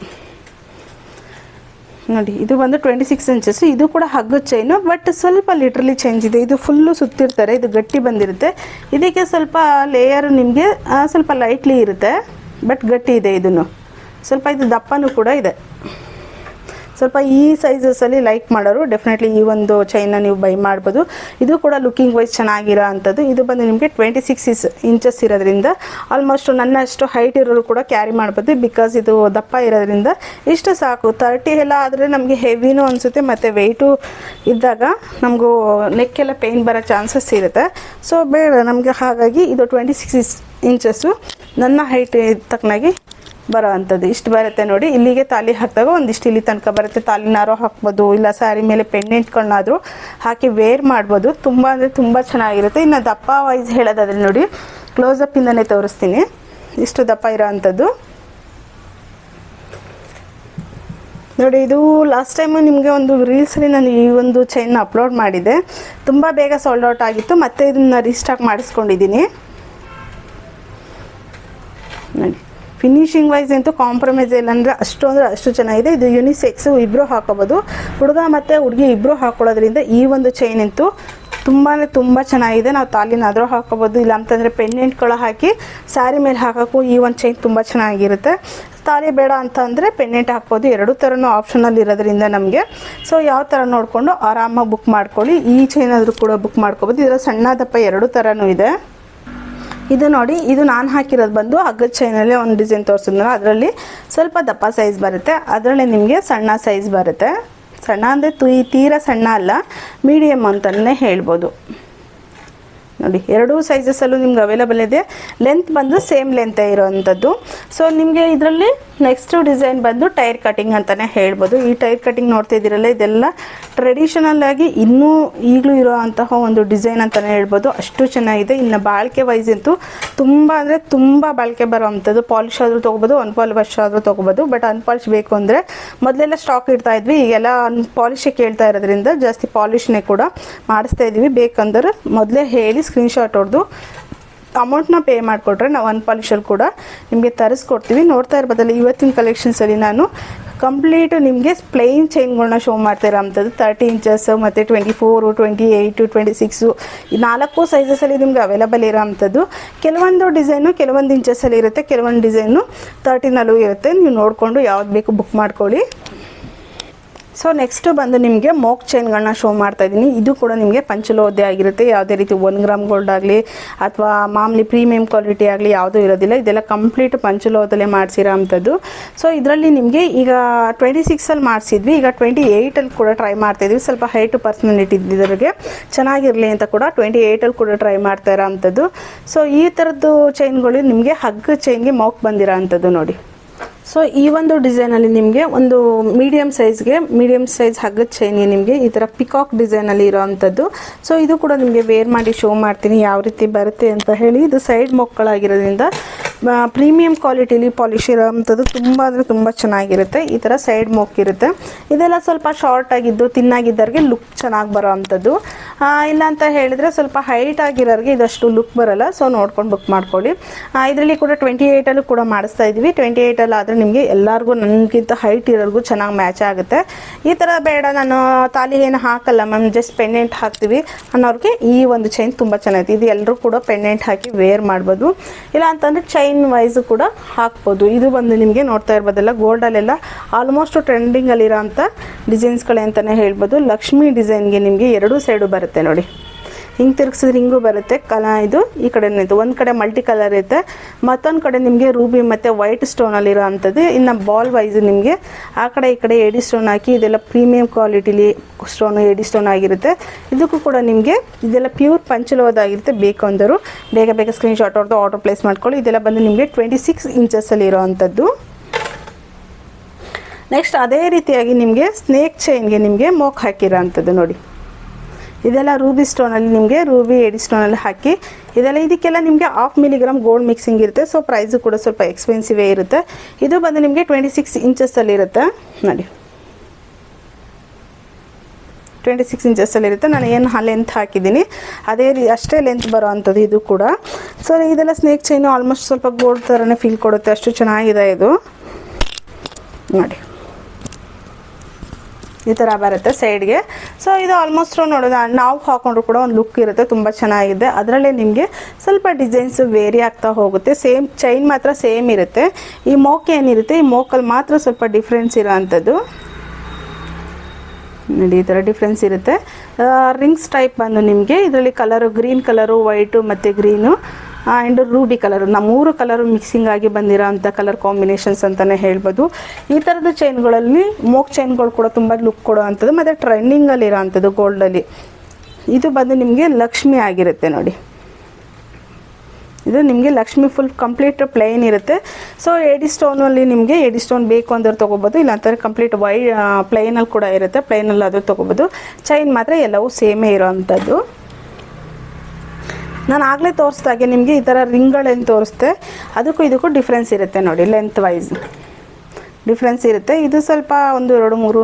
ನೋಡಿ, ಇದು ಬಂದು ಟ್ವೆಂಟಿ ಸಿಕ್ಸ್ ಇಂಚಸ್ ಇದು ಕೂಡ ಹಗ್ಗದ ಚೈನು ಬಟ್ ಸ್ವಲ್ಪ ಲಿಟ್ರಲಿ ಚೇಂಜ್ ಇದೆ. ಇದು ಫುಲ್ಲು ಸುತ್ತಿರ್ತಾರೆ, ಇದು ಗಟ್ಟಿ ಬಂದಿರುತ್ತೆ. ಇದಕ್ಕೆ ಸ್ವಲ್ಪ ಲೇಯರ್ ನಿಮಗೆ ಸ್ವಲ್ಪ ಲೈಟ್ಲಿ ಇರುತ್ತೆ ಬಟ್ ಗಟ್ಟಿ ಇದೆ ಇದನ್ನು. ಸ್ವಲ್ಪ ಇದು ದಪ್ಪನೂ ಕೂಡ ಇದೆ. ಸ್ವಲ್ಪ ಈ ಸೈಜಸಲ್ಲಿ ಲೈಕ್ ಮಾಡೋರು ಡೆಫಿನೆಟ್ಲಿ ಈ ಒಂದು ಚೈನ್ನ ನೀವು ಬೈ ಮಾಡ್ಬೋದು. ಇದು ಕೂಡ ಲುಕಿಂಗ್ ವೈಸ್ ಚೆನ್ನಾಗಿರೋ ಅಂಥದ್ದು. ಇದು ಬಂದು ನಿಮಗೆ ಟ್ವೆಂಟಿ ಸಿಕ್ಸ್ ಇಸ್ ಇಂಚಸ್ ಇರೋದ್ರಿಂದ ಆಲ್ಮೋಸ್ಟ್ ನನ್ನಷ್ಟು ಹೈಟ್ ಇರೋರು ಕೂಡ ಕ್ಯಾರಿ ಮಾಡ್ಬೋದು. ಬಿಕಾಸ್ ಇದು ದಪ್ಪ ಇರೋದ್ರಿಂದ ಇಷ್ಟು ಸಾಕು. ತರ್ಟಿ ಎಲ್ಲ ಆದರೆ ನಮಗೆ ಹೆವಿನೂ ಅನಿಸುತ್ತೆ, ಮತ್ತು ವೆಯ್ಟು ಇದ್ದಾಗ ನಮಗೂ ನೆಕ್ಕೆಲ್ಲ ಪೇಯ್ನ್ ಬರೋ ಚಾನ್ಸಸ್ ಇರುತ್ತೆ. ಸೊ ಬೇಡ, ನಮಗೆ ಹಾಗಾಗಿ ಇದು ಟ್ವೆಂಟಿ ಸಿಕ್ಸ್ ಇಂಚಸ್ಸು ನನ್ನ ಹೈಟ್ ತಕ್ಕನಾಗಿ ಬರೋ ಅಂಥದ್ದು ಇಷ್ಟು ಬರುತ್ತೆ ನೋಡಿ. ಇಲ್ಲಿಗೆ ತಾಲಿ ಹಾಕಿದಾಗ ಒಂದಿಷ್ಟು ಇಲ್ಲಿ ತನಕ ಬರುತ್ತೆ. ತಾಲಿನಾರೋ ಹಾಕ್ಬೋದು, ಇಲ್ಲ ಸ್ಯಾರಿ ಮೇಲೆ ಪೆಂಡೆಂಟ್ಗಳನ್ನಾದರೂ ಹಾಕಿ ವೇರ್ ಮಾಡ್ಬೋದು. ತುಂಬ ಅಂದರೆ ತುಂಬ ಚೆನ್ನಾಗಿರುತ್ತೆ. ಇನ್ನು ದಪ್ಪ ವೈಸ್ ಹೇಳೋದಾದ್ರೆ ನೋಡಿ ಕ್ಲೋಸಪ್ಪಿಂದನೇ ತೋರಿಸ್ತೀನಿ. ಇಷ್ಟು ದಪ್ಪ ಇರೋ ಅಂಥದ್ದು ನೋಡಿ, ಇದು ಲಾಸ್ಟ್ ಟೈಮು ನಿಮಗೆ ಒಂದು ರೀಲ್ಸಲ್ಲಿ ನಾನು ಈ ಒಂದು ಚೈನ್ ಅಪ್ಲೋಡ್ ಮಾಡಿದೆ ತುಂಬ ಬೇಗ ಸೋಲ್ಡ್ ಔಟ್ ಆಗಿತ್ತು. ಮತ್ತೆ ಇದನ್ನು ರೀಸ್ಟಾಕ್ ಮಾಡಿಸ್ಕೊಂಡಿದ್ದೀನಿ. ನೋಡಿ. ಫಿನಿಶಿಂಗ್ ವೈಸ್ ಅಂತೂ ಕಾಂಪ್ರಮೈಸ್ ಇಲ್ಲ. ಅಂದರೆ ಅಷ್ಟು ಅಂದರೆ ಅಷ್ಟು ಚೆನ್ನಾಗಿದೆ. ಇದು ಯುನಿಸೆಕ್ಸು ಇಬ್ಬರು ಹಾಕೋಬೋದು. ಹುಡುಗ ಮತ್ತು ಹುಡುಗಿ ಇಬ್ಬರು ಹಾಕೊಳ್ಳೋದ್ರಿಂದ ಈ ಒಂದು ಚೈನ್ ಅಂತೂ ತುಂಬಾ ತುಂಬ ಚೆನ್ನಾಗಿದೆ. ನಾವು ತಾಲಿನಾದರೂ ಹಾಕೋಬೋದು. ಇಲ್ಲ ಅಂತಂದರೆ ಪೆಂಡೆಂಟ್ಗಳು ಹಾಕಿ ಸ್ಯಾರಿ ಮೇಲೆ ಹಾಕೋಕ್ಕೂ ಈ ಒಂದು ಚೈನ್ ತುಂಬ ಚೆನ್ನಾಗಿರುತ್ತೆ. ತಾಲಿ ಬೇಡ ಅಂತ ಅಂದರೆ ಪೆಂಡೆಂಟ್ ಹಾಕ್ಬೋದು. ಎರಡು ಥರನೂ ಆಪ್ಷನಲ್ಲಿ ಇರೋದ್ರಿಂದ ನಮಗೆ. ಸೊ ಯಾವ ಥರ ನೋಡಿಕೊಂಡು ಆರಾಮಾಗಿ ಬುಕ್ ಮಾಡ್ಕೊಳ್ಳಿ. ಈ ಚೈನ್ ಆದರೂ ಕೂಡ ಬುಕ್ ಮಾಡ್ಕೋಬೋದು. ಇದರ ಸಣ್ಣ ದಪ್ಪ ಎರಡು ಥರನೂ ಇದೆ. ಇದು ನೋಡಿ, ಇದು ನಾನು ಹಾಕಿರೋದು ಬಂದು ಹಗ್ಗದ ಚೈನಲ್ಲಿ ಒಂದು ಡಿಸೈನ್ ತೋರಿಸಿದ್ನಲ್ಲ, ಅದರಲ್ಲಿ ಸ್ವಲ್ಪ ದಪ್ಪ ಸೈಜ್ ಬರುತ್ತೆ. ಅದರಲ್ಲಿ ನಿಮಗೆ ಸಣ್ಣ ಸೈಜ್ ಬರುತ್ತೆ. ಸಣ್ಣ ಅಂದರೆ ತುಯಿ ತೀರಾ ಸಣ್ಣ ಅಲ್ಲ ಮೀಡಿಯಮ್ ಅಂತಲೇ ಹೇಳ್ಬೋದು. ನೋಡಿ, ಎರಡೂ ಸೈಜಸಲ್ಲೂ ನಿಮ್ಗೆ ಅವೈಲಬಲ್ ಇದೆ. ಲೆಂತ್ ಬಂದು ಸೇಮ್ ಲೆಂತೇ ಇರೋವಂಥದ್ದು ಸೊ ನಿಮಗೆ ಇದರಲ್ಲಿ ನೆಕ್ಸ್ಟ್ ಡಿಸೈನ್ ಬಂದು ಟೈರ್ ಕಟಿಂಗ್ ಅಂತಲೇ ಹೇಳ್ಬೋದು. ಈ ಟೈರ್ ಕಟಿಂಗ್ ನೋಡ್ತಾ ಇದ್ದೀರಲ್ಲ, ಇದೆಲ್ಲ ಟ್ರೆಡಿಷನಲ್ ಆಗಿ ಇನ್ನೂ ಈಗಲೂ ಇರೋ ಅಂತಹ ಒಂದು ಡಿಸೈನ್ ಅಂತಲೇ ಹೇಳ್ಬೋದು. ಅಷ್ಟು ಚೆನ್ನಾಗಿದೆ. ಇನ್ನು ಬಾಳಿಕೆ ವೈಸ್ ಅಂತೂ ತುಂಬ ಅಂದರೆ ತುಂಬ ಬಾಳಿಕೆ ಬರೋವಂಥದ್ದು. ಪಾಲಿಶ್ ಆದರೂ ತೊಗೋಬೋದು ಅನ್ಪಾಲಿಶ್ ಆದರೂ ತೊಗೋಬೋದು. ಬಟ್ ಅನ್ಪಾಲಿಶ್ ಬೇಕು ಅಂದರೆ ಮೊದಲೆಲ್ಲ ಸ್ಟಾಕ್ ಇಡ್ತಾ ಇದ್ವಿ. ಈಗೆಲ್ಲ ಪಾಲಿಶೇ ಕೇಳ್ತಾ ಇರೋದ್ರಿಂದ ಜಾಸ್ತಿ ಪಾಲಿಶ್ನೇ ಕೂಡ ಮಾಡಿಸ್ತಾ ಇದ್ದೀವಿ ಬೇಕಂದ್ರೆ ಮೊದಲೇ ಹೇಳಿ ಸ್ಕ್ರೀನ್ಶಾಟ್ ಹೊಡೆದು ಅಮೌಂಟ್ನ ಪೇ ಮಾಡಿಕೊಟ್ರೆ ನಾವು ಒನ್ ಪಾಲಿಷಲ್ಲಿ ಕೂಡ ನಿಮಗೆ ತರಿಸ್ಕೊಡ್ತೀವಿ. ನೋಡ್ತಾ ಇರ್ಬೋದಲ್ಲ, ಇವತ್ತಿನ ಕಲೆಕ್ಷನ್ಸಲ್ಲಿ ನಾನು ಕಂಪ್ಲೀಟ್ ನಿಮಗೆ ಪ್ಲೈನ್ ಚೈನ್ಗಳನ್ನ ಶೋ ಮಾಡ್ತಾ ಇರೋಂಥದ್ದು ತರ್ಟಿ ಇಂಚಸ್ ಮತ್ತು twenty four twenty eight twenty six ಈ ನಾಲ್ಕು ಸೈಜಸಲ್ಲಿ ನಿಮ್ಗೆ ಅವೈಲಬಲ್ ಇರೋಂಥದ್ದು ಕೆಲವೊಂದು ಡಿಸೈನು ಕೆಲವೊಂದು ಇಂಚಸ್ಸಲ್ಲಿ ಇರುತ್ತೆ. ಕೆಲವೊಂದು ಡಿಸೈನು ತರ್ಟಿನಲ್ಲೂ ಇರುತ್ತೆ. ನೀವು ನೋಡಿಕೊಂಡು ಯಾವ್ದು ಬೇಕು ಬುಕ್ ಮಾಡ್ಕೊಳ್ಳಿ. ಸೊ ನೆಕ್ಸ್ಟು ಬಂದು ನಿಮಗೆ ಮೋಕ್ ಚೈನ್ಗಳನ್ನ ಶೋ ಮಾಡ್ತಾ ಇದ್ದೀನಿ. ಇದು ಕೂಡ ನಿಮಗೆ ಪಂಚಲೋದ್ಯ ಆಗಿರುತ್ತೆ. ಯಾವುದೇ ರೀತಿ ಒನ್ ಗ್ರಾಮ್ ಗೋಲ್ಡ್ ಆಗಲಿ, ಅಥವಾ ಮಾಮೂಲಿ ಪ್ರೀಮಿಯಂ ಕ್ವಾಲಿಟಿ ಆಗಲಿ ಯಾವುದೂ ಇರೋದಿಲ್ಲ. ಇದೆಲ್ಲ ಕಂಪ್ಲೀಟ್ ಪಂಚಲೋದಲ್ಲೇ ಮಾಡಿಸಿರೋ ಅಂಥದ್ದು. ಸೊ ಇದರಲ್ಲಿ ನಿಮಗೆ ಈಗ ಟ್ವೆಂಟಿ ಸಿಕ್ಸಲ್ಲಿ ಮಾಡಿಸಿದ್ವಿ. ಈಗ ಟ್ವೆಂಟಿ ಏಯ್ಟಲ್ಲಿ ಕೂಡ ಟ್ರೈ ಮಾಡ್ತಾಯಿದ್ವಿ ಸ್ವಲ್ಪ ಹೈಟ್ ಪರ್ಸನಾಲಿಟಿ ಇದ್ದಿದ್ರಿಗೆ ಚೆನ್ನಾಗಿರಲಿ ಅಂತ ಕೂಡ ಟ್ವೆಂಟಿ ಏಯ್ಟಲ್ಲಿ ಕೂಡ ಟ್ರೈ ಮಾಡ್ತಾ ಇರೋ ಅಂಥದ್ದು. ಸೊ ಈ ಥರದ್ದು ಚೈನ್ಗಳು ನಿಮಗೆ ಹಗ್ಗ ಚೈನ್ಗೆ ಮೌಕ್ ಬಂದಿರೋ ಅಂಥದ್ದು ನೋಡಿ. ಸೊ ಈ ಒಂದು ಡಿಸೈನಲ್ಲಿ ನಿಮಗೆ ಒಂದು ಮೀಡಿಯಮ್ ಸೈಜ್ಗೆ ಮೀಡಿಯಮ್ ಸೈಜ್ ಹಗ್ಗದ ಚೈನಿ ನಿಮಗೆ ಈ ಥರ ಪಿಕಾಕ್ ಡಿಸೈನಲ್ಲಿ ಇರೋವಂಥದ್ದು. ಸೊ ಇದು ಕೂಡ ನಿಮಗೆ ವೇರ್ ಮಾಡಿ ಶೋ ಮಾಡ್ತೀನಿ ಯಾವ ರೀತಿ ಬರುತ್ತೆ ಅಂತ ಹೇಳಿ. ಇದು ಸೈಡ್ ಮೊಕ್ಕಳಾಗಿರೋದ್ರಿಂದ ಪ್ರೀಮಿಯಂ ಕ್ವಾಲಿಟಿಲಿ ಪಾಲಿಶ್ ಇರೋವಂಥದ್ದು ತುಂಬ ಅಂದರೆ ತುಂಬ ಚೆನ್ನಾಗಿರುತ್ತೆ. ಈ ಥರ ಸೈಡ್ ಮೊಕ್ ಇರುತ್ತೆ ಇದೆಲ್ಲ ಸ್ವಲ್ಪ ಶಾರ್ಟ್ ಆಗಿದ್ದು, ತಿನ್ನಾಗಿದ್ದವ್ರಿಗೆ ಲುಕ್ ಚೆನ್ನಾಗಿ ಬರೋ ಅಂಥದ್ದು ಇಲ್ಲ ಅಂತ ಹೇಳಿದರೆ ಸ್ವಲ್ಪ ಹೈಟ್ ಆಗಿರೋರಿಗೆ ಇದಷ್ಟು ಲುಕ್ ಬರಲ್ಲ. ಸೊ ನೋಡ್ಕೊಂಡು ಬುಕ್ ಮಾಡ್ಕೊಳ್ಳಿ. ಇದರಲ್ಲಿ ಕೂಡ ಟ್ವೆಂಟಿ ಏಯ್ಟಲ್ಲೂ ಕೂಡ ಮಾಡಿಸ್ತಾ ಇದ್ದೀವಿ ಟ್ವೆಂಟಿ ಏಯ್ಟಲ್ಲಿ ಆದರೆ ನಿಮಗೆ ಎಲ್ಲರಿಗೂ ನನಗಿಂತ ಹೈಟ್ ಇರೋರಿಗೂ ಚೆನ್ನಾಗಿ ಮ್ಯಾಚ್ ಆಗುತ್ತೆ. ಈ ಥರ ಬೇಡ, ನಾನು ತಾಲಿ ಏನು ಹಾಕಲ್ಲ ಮ್ಯಾಮ್ ಜಸ್ಟ್ ಪೆಂಡೆಂಟ್ ಹಾಕ್ತೀವಿ ಅನ್ನೋರಿಗೆ ಈ ಒಂದು ಚೈನ್ ತುಂಬ ಚೆನ್ನಾಗಿದೆ ಇದು ಎಲ್ಲರೂ ಕೂಡ ಪೆಂಡೆಂಟ್ ಹಾಕಿ ವೇರ್ ಮಾಡ್ಬೋದು. ಇಲ್ಲ ಅಂತಂದರೆ ಚೈನ್ ವೈಸ್ ಕೂಡ ಹಾಕ್ಬೋದು. ಇದು ಬಂದು ನಿಮಗೆ ನೋಡ್ತಾ ಇರ್ಬೋದಲ್ಲ ಗೋಲ್ಡಲ್ಲೆಲ್ಲ ಆಲ್ಮೋಸ್ಟ್ ಟ್ರೆಂಡಿಂಗಲ್ಲಿರೋ ಅಂಥ ಡಿಸೈನ್ಸ್ಗಳೇ ಅಂತಲೇ ಹೇಳ್ಬೋದು. ಲಕ್ಷ್ಮಿ ಡಿಸೈನ್ಗೆ ನಿಮಗೆ ಎರಡೂ ಸೈಡು ಬರುತ್ತೆ ನೋಡಿ. ಹಿಂಗೆ ತಿರುಗಿಸಿದ್ರೆ ಹಿಂಗೂ ಬರುತ್ತೆ. ಕಲ ಇದು ಈ ಕಡೆ ಇದು. ಒಂದು ಕಡೆ ಮಲ್ಟಿ ಕಲರ್ ಇರುತ್ತೆ. ಮತ್ತೊಂದು ಕಡೆ ನಿಮಗೆ ರೂಬಿ ಮತ್ತು ವೈಟ್ ಸ್ಟೋನಲ್ಲಿರೋ ಅಂಥದ್ದು. ಇನ್ನು ಬಾಲ್ ವೈಸ್ ನಿಮಗೆ ಆ ಕಡೆ ಈ ಕಡೆ ಎಡಿ ಸ್ಟೋನ್ ಹಾಕಿ ಇದೆಲ್ಲ ಪ್ರೀಮಿಯಂ ಕ್ವಾಲಿಟಿಲಿ ಸ್ಟೋನು ಎಡಿ ಸ್ಟೋನ್ ಆಗಿರುತ್ತೆ. ಇದಕ್ಕೂ ಕೂಡ ನಿಮಗೆ ಇದೆಲ್ಲ ಪ್ಯೂರ್ ಪಂಚಲೋದಾಗಿರುತ್ತೆ ಬೇಕು ಅಂದರು. ಬೇಗ ಬೇಗ ಸ್ಕ್ರೀನ್ಶಾಟ್ ಹೊಡೆದು ಆರ್ಡರ್ ಪ್ಲೇಸ್ ಮಾಡ್ಕೊಳ್ಳಿ. ಇದೆಲ್ಲ ಬಂದು ನಿಮಗೆ ಟ್ವೆಂಟಿ ಸಿಕ್ಸ್ ಇಂಚಸ್ಸಲ್ಲಿ ಇರೋ ಅಂಥದ್ದು. ನೆಕ್ಸ್ಟ್ ಅದೇ ರೀತಿಯಾಗಿ ನಿಮಗೆ ಸ್ನೇಕ್ ಚೈನ್ಗೆ ನಿಮಗೆ ಮೋಕ್ ಹಾಕಿರೋ ಅಂಥದ್ದು ನೋಡಿ. ಇದೆಲ್ಲ ರೂಬಿ ಸ್ಟೋನಲ್ಲಿ ನಿಮಗೆ ರೂಬಿ ಎಡಿ ಸ್ಟೋನಲ್ಲಿ ಹಾಕಿ, ಇದೆಲ್ಲ ಇದಕ್ಕೆಲ್ಲ ನಿಮಗೆ ಹಾಫ್ ಮಿಲಿಗ್ರಾಮ್ ಗೋಲ್ಡ್ ಮಿಕ್ಸಿಂಗ್ ಇರುತ್ತೆ. ಸೊ ಪ್ರೈಸು ಕೂಡ ಸ್ವಲ್ಪ ಎಕ್ಸ್ಪೆನ್ಸಿವೇ ಇರುತ್ತೆ. ಇದು ಬಂದು ನಿಮಗೆ ಟ್ವೆಂಟಿ ಸಿಕ್ಸ್ ಇಂಚಸ್ಸಲ್ಲಿರುತ್ತೆ ನೋಡಿ. ಟ್ವೆಂಟಿ ಸಿಕ್ಸ್ ಇಂಚಸ್ಸಲ್ಲಿರುತ್ತೆ ನಾನು ಏನು ಲೆಂತ್ ಹಾಕಿದ್ದೀನಿ. ಅದೇ ರೀ, ಅಷ್ಟೇ ಲೆಂತ್ ಬರೋ ಅಂಥದ್ದು ಇದು ಕೂಡ. ಸೊ ಇದೆಲ್ಲ ಸ್ನೇಕ್ ಚೈನು ಆಲ್ಮೋಸ್ಟ್ ಸ್ವಲ್ಪ ಗೋಲ್ಡ್ ಥರನೇ ಫೀಲ್ ಕೊಡುತ್ತೆ. ಅಷ್ಟು ಚೆನ್ನಾಗಿದೆ ಇದು. ನೋಡಿ. ಈ ಥರ ಬರುತ್ತೆ ಸೈಡ್ಗೆ ಸೊ ಇದು ಆಲ್ಮೋಸ್ಟ್ ನೋಡೋದು ನಾವು ಹಾಕೊಂಡ್ರು ಕೂಡ ಒಂದು ಲುಕ್ ಇರುತ್ತೆ, ತುಂಬ ಚೆನ್ನಾಗಿದೆ. ಅದರಲ್ಲೇ ನಿಮಗೆ ಸ್ವಲ್ಪ ಡಿಸೈನ್ಸ್ ವೇರಿ ಆಗ್ತಾ ಹೋಗುತ್ತೆ. ಸೇಮ್ ಚೈನ್ ಮಾತ್ರ ಸೇಮ್ ಇರುತ್ತೆ. ಈ ಮೋಕ್ ಏನಿರುತ್ತೆ, ಈ ಮೋಕಲ್ಲಿ ಮಾತ್ರ ಸ್ವಲ್ಪ ಡಿಫ್ರೆನ್ಸ್ ಇರೋ ನೋಡಿ, ಈ ಥರ ಡಿಫ್ರೆನ್ಸ್ ಇರುತ್ತೆ. ರಿಂಗ್ಸ್ ಟೈಪ್ ಬಂದು ನಿಮಗೆ, ಇದರಲ್ಲಿ ಕಲರು ಗ್ರೀನ್ ಕಲರು ವೈಟು ಮತ್ತು ಗ್ರೀನು ಆ್ಯಂಡ್ ರೂಬಿ ಕಲರ್ ನಮ್ಮ ಮೂರು ಕಲರ್ ಮಿಕ್ಸಿಂಗ್ ಆಗಿ ಬಂದಿರೋ ಕಲರ್ ಕಾಂಬಿನೇಷನ್ಸ್ ಅಂತಲೇ ಹೇಳ್ಬೋದು. ಈ ಥರದ ಚೈನ್ಗಳಲ್ಲಿ ಮೋಕ್ ಚೈನ್ಗಳು ಕೂಡ ತುಂಬ ಲುಕ್ ಕೊಡೋ ಅಂಥದ್ದು, ಮತ್ತು ಟ್ರೆಂಡಿಂಗಲ್ಲಿರೋ ಅಂಥದ್ದು ಗೋಲ್ಡಲ್ಲಿ ಇದು ಬಂದು ನಿಮಗೆ ಲಕ್ಷ್ಮಿ ಆಗಿರುತ್ತೆ ನೋಡಿ. ಇದು ನಿಮಗೆ ಲಕ್ಷ್ಮಿ ಫುಲ್ ಕಂಪ್ಲೀಟ್ ಪ್ಲೈನ್ ಇರುತ್ತೆ. ಸೊ ಎಡಿ ಸ್ಟೋನಲ್ಲಿ ನಿಮಗೆ ಎಡಿ ಸ್ಟೋನ್ ಬೇಕು ಅಂದ್ರೆ ತೊಗೋಬೋದು, ಇಲ್ಲಾಂತಂದರೆ ಕಂಪ್ಲೀಟ್ ವೈ ಪ್ಲೈನಲ್ಲಿ ಕೂಡ ಇರುತ್ತೆ. ಪ್ಲೈನಲ್ಲಿ ಅದು ತೊಗೋಬೋದು. ಚೈನ್ ಮಾತ್ರ ಎಲ್ಲವೂ ಸೇಮೇ ಇರೋ ಅಂಥದ್ದು. ನಾನು ಆಗಲೇ ತೋರಿಸ್ದಾಗೆ ನಿಮಗೆ ಈ ಥರ ರಿಂಗ್ಗಳೇನು ತೋರಿಸ್ದೆ. ಅದಕ್ಕೂ ಇದಕ್ಕೂ ಡಿಫ್ರೆನ್ಸ್ ಇರುತ್ತೆ ನೋಡಿ ಲೆಂತ್ ವೈಸ್ ಡಿಫ್ರೆನ್ಸ್ ಇರುತ್ತೆ. ಇದು ಸ್ವಲ್ಪ ಒಂದು ಎರಡು ಮೂರು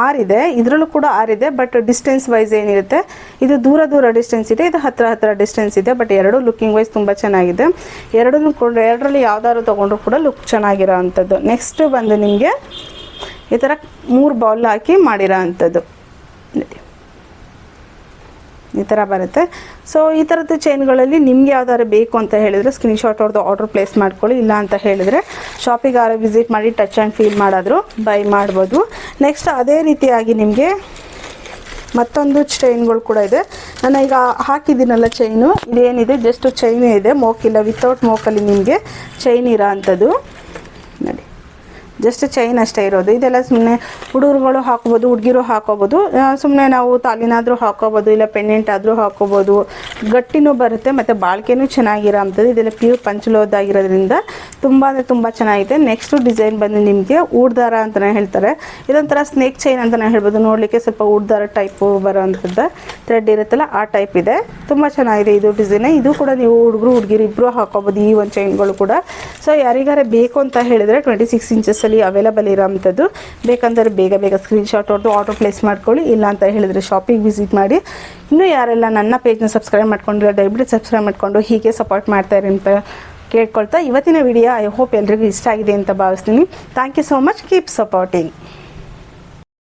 ಆರಿದೆ ಇದರಲ್ಲೂ ಕೂಡ ಆರಿದೆ ಬಟ್ ಡಿಸ್ಟೆನ್ಸ್ ವೈಸ್ ಏನಿರುತ್ತೆ? ಇದು ದೂರ ದೂರ ಡಿಸ್ಟೆನ್ಸ್ ಇದೆ, ಇದು ಹತ್ತಿರ ಹತ್ತಿರ ಡಿಸ್ಟೆನ್ಸ್ ಇದೆ ಬಟ್ ಎರಡು ಲುಕ್ಕಿಂಗ್ ವೈಸ್ ತುಂಬ ಚೆನ್ನಾಗಿದೆ. ಎರಡನ್ನೂ ಕೂಡ, ಎರಡರಲ್ಲಿ ಯಾವ್ದಾದ್ರು ತೊಗೊಂಡ್ರು ಕೂಡ ಲುಕ್ ಚೆನ್ನಾಗಿರೋ ಅಂಥದ್ದು ನೆಕ್ಸ್ಟ್ ಬಂದು ನಿಮಗೆ ಈ ಥರ ಮೂರು ಬೌಲ್ ಹಾಕಿ ಮಾಡಿರೋ ಅಂಥದ್ದು ಈ ಥರ ಬರುತ್ತೆ. ಸೊ ಈ ಥರದ ಚೈನ್ಗಳಲ್ಲಿ ನಿಮ್ಗೆ ಯಾವ್ದಾದ್ರು ಬೇಕು ಅಂತ ಹೇಳಿದರೆ ಸ್ಕ್ರೀನ್ಶಾಟ್ ಅವ್ರದ್ದು ಆರ್ಡರ್ ಪ್ಲೇಸ್ ಮಾಡ್ಕೊಳ್ಳಿ. ಇಲ್ಲ ಅಂತ ಹೇಳಿದರೆ ಶಾಪಿಗೆ ಆರ ವಿಸಿಟ್ ಮಾಡಿ ಟಚ್ ಆ್ಯಂಡ್ ಫೀಲ್ ಮಾಡಾದರೂ ಬೈ ಮಾಡ್ಬೋದು. ನೆಕ್ಸ್ಟ್ ಅದೇ ರೀತಿಯಾಗಿ ನಿಮಗೆ ಮತ್ತೊಂದು ಚೈನ್ಗಳು ಕೂಡ ಇದೆ. ನಾನು ಈಗ ಹಾಕಿದ್ದೀನಲ್ಲ ಚೈನು ಇದೇನಿದೆ? ಜಸ್ಟ್ ಚೈನೇ ಇದೆ. ಮೋಕಿಲ್ಲ. ವಿತೌಟ್ ಮೋಕಲ್ಲಿ ನಿಮಗೆ ಚೈನ್ ಇರೋ ಅಂಥದ್ದು ಜಸ್ಟ್ ಚೈನ್ ಅಷ್ಟೇ ಇರೋದು. ಇದೆಲ್ಲ ಸುಮ್ಮನೆ ಹುಡುಗರುಗಳು ಹಾಕೋಬೋದು, ಹುಡುಗಿರು ಹಾಕೋಬೋದು ಸುಮ್ಮನೆ ನಾವು ತಾಲಿನಾದರೂ ಹಾಕೋಬೋದು ಇಲ್ಲ ಪೆಂಡೆಂಟ್ ಆದರೂ ಹಾಕೋಬೋದು ಗಟ್ಟಿನೂ ಬರುತ್ತೆ, ಮತ್ತು ಬಾಳಿಕೆನೂ ಚೆನ್ನಾಗಿರೋ ಅಂಥದ್ದು. ಇದೆಲ್ಲ ಪ್ಯೂರ್ ಪಂಚಲೋದಾಗಿರೋದ್ರಿಂದ ತುಂಬ ಅಂದರೆ ತುಂಬ ಚೆನ್ನಾಗಿದೆ ನೆಕ್ಸ್ಟು ಡಿಸೈನ್ ಬಂದು ನಿಮಗೆ ಊಡ್ದಾರ ಅಂತಲೇ ಹೇಳ್ತಾರೆ. ಇದೊಂಥರ ಸ್ನೇಕ್ ಚೈನ್ ಅಂತಲೇ ಹೇಳ್ಬೋದು. ನೋಡಲಿಕ್ಕೆ ಸ್ವಲ್ಪ ಊಡ್ದಾರ ಟೈಪು ಬರೋವಂಥದ್ದು ಥ್ರೆಡ್ ಇರುತ್ತಲ್ಲ, ಆ ಟೈಪ್ ಇದೆ. ತುಂಬ ಚೆನ್ನಾಗಿದೆ ಇದು ಡಿಸೈನ್ ಇದು ಕೂಡ ನೀವು ಹುಡುಗರು, ಹುಡುಗಿರು ಇಬ್ಬರು ಹಾಕೋಬೋದು ಈ ಒಂದು ಚೈನ್ಗಳು ಕೂಡ. ಸೊ ಯಾರಿಗಾರ ಬೇಕು ಅಂತ ಹೇಳಿದರೆ ಟ್ವೆಂಟಿ ಸಿಕ್ಸ್ ಇಂಚಸ್ಸಲ್ಲಿ ಅವೈಲಬಲ್ ಇರೋವಂಥದ್ದು ಬೇಕಂದರೆ ಬೇಗ ಬೇಗ ಸ್ಕ್ರೀನ್ಶಾಟ್ ಹೊಡೆದು ಆರ್ಡರ್ ಪ್ಲೇಸ್ ಮಾಡ್ಕೊಳ್ಳಿ. ಇಲ್ಲ ಅಂತ ಹೇಳಿದರೆ ಶಾಪಿಗೆ ವಿಸಿಟ್ ಮಾಡಿ. ಇನ್ನೂ ಯಾರೆಲ್ಲ ನನ್ನ ಪೇಜ್ನ ಸಬ್ಸ್ಕ್ರೈಬ್ ಮಾಡ್ಕೊಂಡಿರೋ, ದಯವಿಟ್ಟು ಸಬ್ಸ್ಕ್ರೈಬ್ ಮಾಡಿಕೊಂಡು ಹೀಗೆ ಸಪೋರ್ಟ್ ಮಾಡ್ತಾ ಇರಿ ಅಂತ ಕೇಳ್ಕೊಳ್ತಾ ಇವತ್ತಿನ ವಿಡಿಯೋ ಐ ಹೋಪ್ ಎಲ್ರಿಗೂ ಇಷ್ಟ ಆಗಿದೆ ಅಂತ ಭಾವಿಸ್ತೀನಿ. Thank you so much keep supporting